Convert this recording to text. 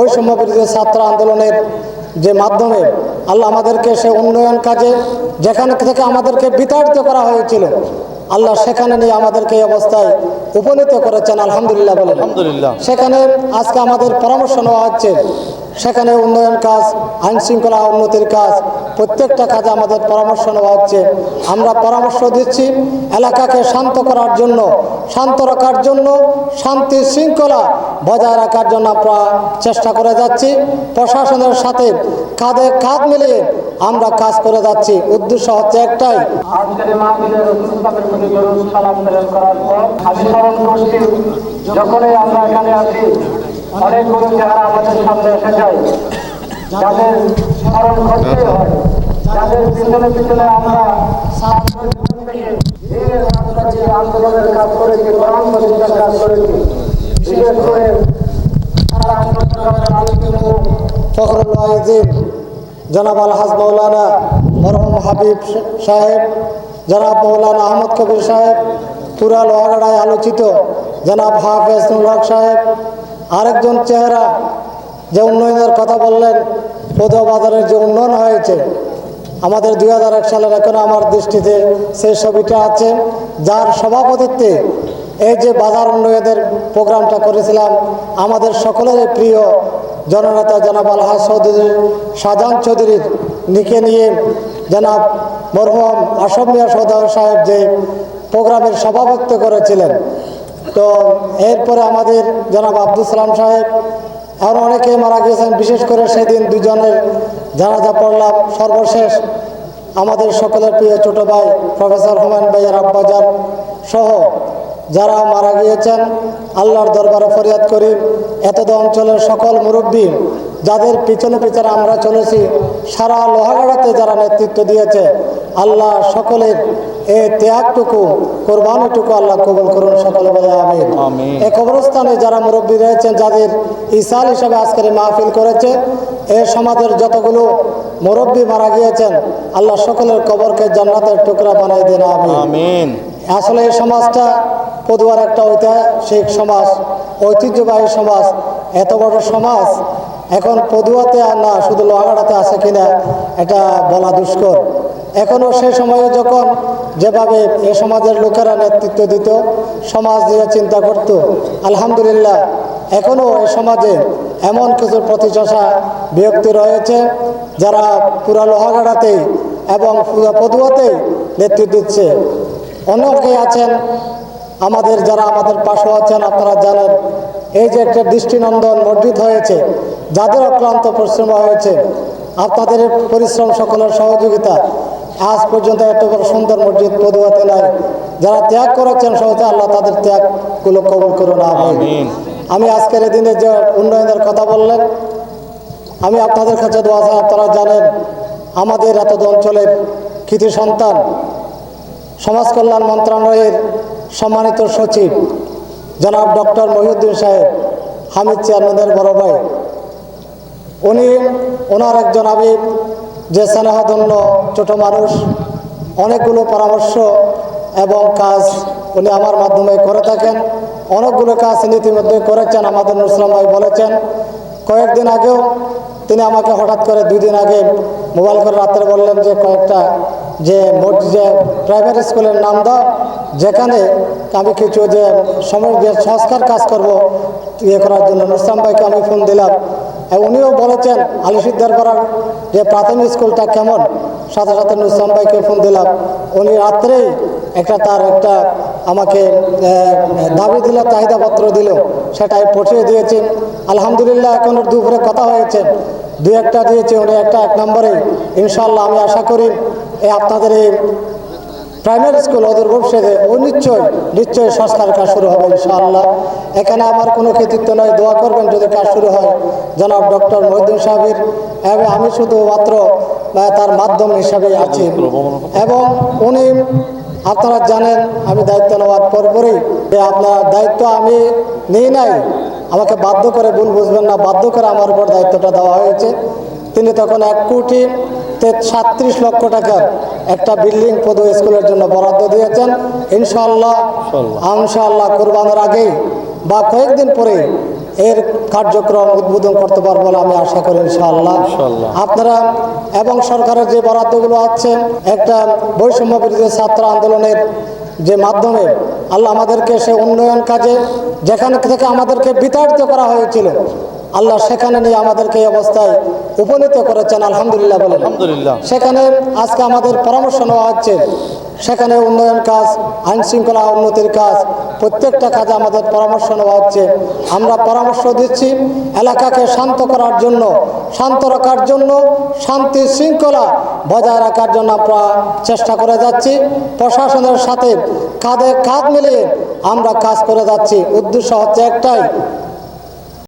বৈষম্য বিরোধী ছাত্র আন্দোলনের যে মাধ্যমে আল্লাহ আমাদেরকে সে উন্নয়ন কাজে যেখান থেকে আমাদেরকে বিতাড়িত করা হয়েছিল আল্লাহ সেখানে নিয়ে আমাদেরকে এই অবস্থায় উপনীত করেছেন আলহামদুলিল্লাহ বলে। আলহামদুলিল্লাহ। সেখানে আজকে আমাদের পরামর্শ নেওয়া হচ্ছে সেখানে উন্নয়ন কাজ আইন শৃঙ্খলা উন্নতির কাজ, প্রত্যেকটা কাজে আমাদের পরামর্শ নেওয়া হচ্ছে। আমরা পরামর্শ দিচ্ছি এলাকাকে শান্ত করার জন্য, শান্ত রাখার জন্য, শান্তি শৃঙ্খলা বজায় রাখার জন্য আমরা চেষ্টা করে যাচ্ছি। প্রশাসনের সাথে কাঁধে কাঁধ মিলিয়ে আমরা কাজ করে যাচ্ছি। উদ্দেশ্য হচ্ছে একটাই। আমরা এখানে অনেকগুলো চেহারা আমাদের সামনে এসে যায়, যাদের স্মরণ করতে হয়, যাদের পিছনে পিছনে আমরা আন্দোলনের কাজ করেছি কোরআন প্রতিষ্ঠার কাজ করেছি। বিশেষ করে জনাব মৌলানা মরহম হাবিব সাহেব, জনাব মৌলানা আহমদ কবির সাহেব, পুরা লোহাগাড়ায় আলোচিত জনাব হাফেজ নুরহক সাহেব আরেকজন চেহারা যে উন্নয়নের কথা বললেন বাজারের যে উন্নয়ন হয়েছে, আমাদের দুই হাজার এক সালের এখন আমার দৃষ্টিতে সেই ছবিটা আছে, যার সভাপতিত্বে এই যে বাজার উন্নয়নের প্রোগ্রামটা করেছিলাম, আমাদের সকলেরই প্রিয় জননেতা জনাব আলহাজ চৌধুরী শাহজাহান চৌধুরীর নিকে নিয়ে জনাব মরহম আসম মিয়া সৌদার সাহেব যে প্রোগ্রামের সভাপতিত্ব করেছিলেন। তো এরপরে আমাদের জনাব আব্দুল সালাম সাহেব আর অনেকেই মারা গিয়েছেন, বিশেষ করে সেদিন দুজনের জানাজা পড়লাম। সর্বশেষ আমাদের সকলের প্রিয় ছোট ভাই, প্রফেসর হুমায়ুন ভাইয়ের আব্বাজান সহ যারা মারা গিয়েছেন, আল্লাহর দরবারে ফরিয়াদ করি, এতদ অঞ্চলের সকল মুরব্বী যাদের পিছনে পিছনে আমরা চলেছি, সারা লোহাগাড়াতে যারা নেতৃত্ব দিয়েছে, আল্লাহ সকলের এই ত্যাগটুকু কোরবানিটুকু আল্লাহ কবুল করুন সকলে বলে আমিন। এ কবরস্থানে যারা মুরব্বী রয়েছেন যাদের ইসাল হিসাবে আজকের মাহফিল করেছে এ সমাজের যতগুলো মুরব্বী মারা গিয়েছেন আল্লাহ সকলের কবরকে জান্নাতের টুকরা বানাই দেন আমি আমিন। আসলে এই সমাজটা পদুয়ার একটা ঐতিহাসিক সমাজ ঐতিহ্যবাহী সমাজ এত বড় সমাজ এখন পদুয়াতে আর না শুধু লোহাগাড়াতে আছে কিনা এটা বলা দুষ্কর। এখনও সে সময়ে যখন যেভাবে এ সমাজের লোকেরা নেতৃত্ব দিত, সমাজ নিয়ে চিন্তা করত, আলহামদুলিল্লাহ এখনও এ সমাজে এমন কিছু প্রতিচষা ব্যক্তি রয়েছে যারা পুরা লোহাগাড়াতে এবং পুরা পদুয়াতেই নেতৃত্ব দিচ্ছে। অনেকেই আছেন, আমাদের যারা আমাদের পাশে আছেন আপনারা জানেন, এই যে একটা দৃষ্টিনন্দন মসজিদ হয়েছে, যাদের অক্লান্ত পরিশ্রম হয়েছে আপনাদের পরিশ্রম সকলের সহযোগিতা আজ পর্যন্ত এত বড় সুন্দর মসজিদ পদুয়াতে নাই। যারা ত্যাগ করেছেন সহজে আল্লাহ তাদের ত্যাগগুলো কবুল করুন আমিন। আমিন। আমি আজকের এই দিনে যে উন্নয়নের কথা বললেন আমি আপনাদের কাছে দোয়া চাই আপনারা জানেন আমাদের এত অঞ্চলের কৃতি সন্তান সমাজ কল্যাণ মন্ত্রণালয়ের সম্মানিত সচিব জনাব ডক্টর মহিউদ্দিন সাহেব হামিদ চেয়ারম্যানের বড় ভাই। উনি ওনার একজন আবিব যে স্নেহধন্য ছোট মানুষ, অনেকগুলো পরামর্শ এবং কাজ উনি আমার মাধ্যমে করে থাকেন। অনেকগুলো কাজ তিনি ইতিমধ্যে করেছেন, আমাদের নুসলাম ভাই বলেছেন। কয়েকদিন আগেও তিনি আমাকে হঠাৎ করে দুই দিন আগে মোবাইল করে রাত্রে বললেন যে, কয়েকটা যে যে প্রাইভেট স্কুলের নাম দাও, যেখানে আমি কিছু যে সময় যে সংস্কার কাজ করব ইয়ে করার জন্য। নুসলাম ভাইকে আমি ফোন দিলাম। উনিও বলেছেন আলিসিদ্দার পাড়ার যে প্রাথমিক স্কুলটা কেমন? সাথে সাথে নুসলাম ভাইকে ফোন দিলাম। উনি রাত্রেই একটা তার একটা আমাকে দাবি দিল, চাহিদাপত্র দিল। সেটাই পঠিয়ে দিয়েছেন আলহামদুলিল্লাহ, এখন দুপুরে কথা হয়েছে। দু একটা দিয়েছে উনি একটা এক নম্বরে। ইনশাল্লাহ আমি আশা করি এই আপনাদের এই প্রাইমারি স্কুল ওদের ভবিষ্যতে ও নিশ্চয় নিশ্চয়ই সংস্কার কাজ শুরু হবে ইনশাআল্লাহ। এখানে আমার কোনো কৃতিত্ব নয় দোয়া করবেন যদি কাজ শুরু হয়। জনাব ডক্টর মহিউদ্দিন সাহেবের এবং আমি শুধুমাত্র আহ, তার মাধ্যম হিসাবে আছি। এবং উনি আপনারা জানেন আমি দায়িত্ব নেওয়ার পরপরই যে আপনার দায়িত্ব আমি নিই নাই। আমাকে বাধ্য করে ভুল বুঝবেন না বাধ্য করে আমার উপর দায়িত্বটা দেওয়া হয়েছে। তিনি তখন এক কোটি সাতত্রিশ লক্ষ টাকার একটা বিল্ডিং পদু স্কুলের জন্য বরাদ্দ দিয়েছেন। ইনশাল্লাহ ইনশাআল্লাহ। কোরবানের আগেই বা কয়েকদিন পরে এর কার্যক্রম উদ্বোধন করতে পারব বলে আমি আশা করি ইনশাআল্লাহ। আপনারা এবং সরকারের যে বরাদ্দগুলো আছে একটা বৈষম্য বিরোধী ছাত্র আন্দোলনের যে মাধ্যমে আল্লাহ আমাদেরকে সে উন্নয়ন কাজে যেখান থেকে আমাদেরকে বিতাড়িত করা হয়েছিল আল্লাহ সেখানে নিয়ে আমাদেরকে এই অবস্থায় উপনীত করেছেন আলহামদুলিল্লাহ বলে আলহামদুলিল্লাহ। সেখানে আজকে আমাদের পরামর্শ নেওয়া হচ্ছে সেখানে উন্নয়ন কাজ আইন শৃঙ্খলা উন্নতির কাজ প্রত্যেকটা কাজে আমাদের পরামর্শ নেওয়া হচ্ছে। আমরা পরামর্শ দিচ্ছি এলাকাকে শান্ত করার জন্য শান্ত রাখার জন্য শান্তি শৃঙ্খলা বজায় রাখার জন্য আমরা চেষ্টা করে যাচ্ছি। প্রশাসনের সাথে কাঁধে কাঁধ মিলিয়ে আমরা কাজ করে যাচ্ছি। উদ্দেশ্য হচ্ছে একটাই